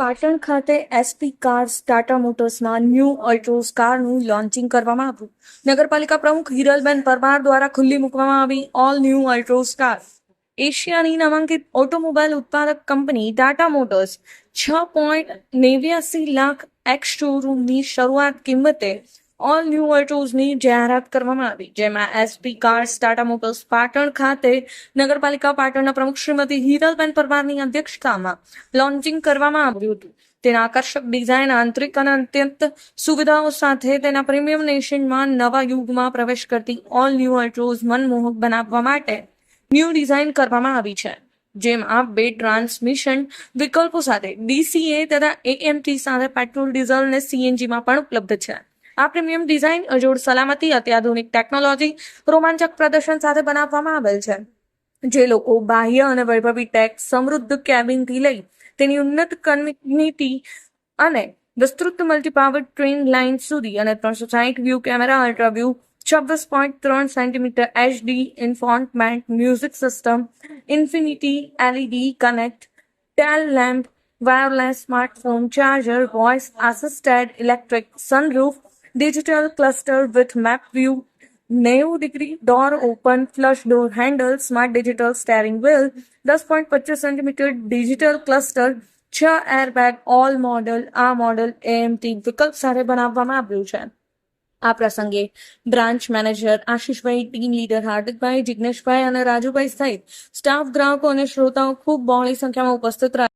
પાટણ ખાતે SP cars, Tata મોટર્સના new Altroz કારનું લોન્ચિંગ કરવામાં આવ્યું. નગરપાલિકા પ્રમુખ હિરલબેન પરમાર દ્વારા ખુલ્લી મૂકવામાં આવી ઓલ ન્યૂ અલ્ટ્રોસ કાર એશિયાની નામાંકિત ઓટોમોબાઈલ ઉત્પાદક કંપની ટાટા મોટર્સ છ પોઈન્ટ નેવ્યાસી લાખ એક્સ શોરૂમની શરૂઆત કિંમતે ઓલ ન્યૂ અલ્ટ્રોઝની જાહેરાત કરવામાં આવી, જેમાં SP cars Tata Motors Patan ખાતે નગરપાલિકા પાટણના પ્રમુખ શ્રીમતી હિરલબેન પરમારની અધ્યક્ષતામાં લોન્ચિંગ કરવામાં આવ્યું હતું. તેના આકર્ષક ડિઝાઇન, આંતરિક અને અત્યંત સુવિધાઓ સાથે તેના પ્રીમિયમ નેશનમાં નવા યુગમાં પ્રવેશ કરતી ઓલ ન્યૂ અલ્ટ્રોઝ મનમોહક બનાવવા માટે ન્યૂ ડિઝાઇન કરવામાં આવી છે. જેમાં બે ટ્રાન્સમિશન વિકલ્પો સાથે ડીસીએ તથા એએમટી સાથે પેટ્રોલ ડીઝલ અને સીએનજીમાં પણ ઉપલબ્ધ છે. આ પ્રીમિયમ ડિઝાઇન અજોડ સલામતી અત્યાધુનિક ટેકનોલોજી રોમાંચક પ્રદર્શન સાથે બનાવવામાં આવેલ છે. જે લોકો બાહ્ય અને વૈભવી ટેક સમૃદ્ધ કેબિનથી લઈ તેની ઉન્નત કનેક્ટિવિટી અને વિસ્તૃત મલ્ટીપાવર ટ્રેન લાઇન સુધી અને ત્રણસો સાહીઠ વ્યૂ કેમેરા અલ્ટ્રા વ્યૂ છવ્વીસ પોઈન્ટ ત્રણ centimetre HD infotainment, music system, infinity LED connect, tail lamp, wireless smartphone, charger, voice assisted electric sunroof digital cluster with map view, નેવું degree door open flush door handle smart digital steering wheel દસ point પચીસ centimetre digital cluster છ airbag all model આ model AMT વિકલ્પ સાથે બનાવવામાં આવ્યું છે આ પ્રસંગે બ્રાન્ચ મેનેજર આશીષભાઈ ટીમ લીડર હાર્દિકભાઈ જિગ્નેશભાઈ અને રાજુભાઈ સહિત સ્ટાફ ગ્રાહકો અને શ્રોતાઓ ખૂબ બહોળી સંખ્યામાં ઉપસ્થિત રહ્યા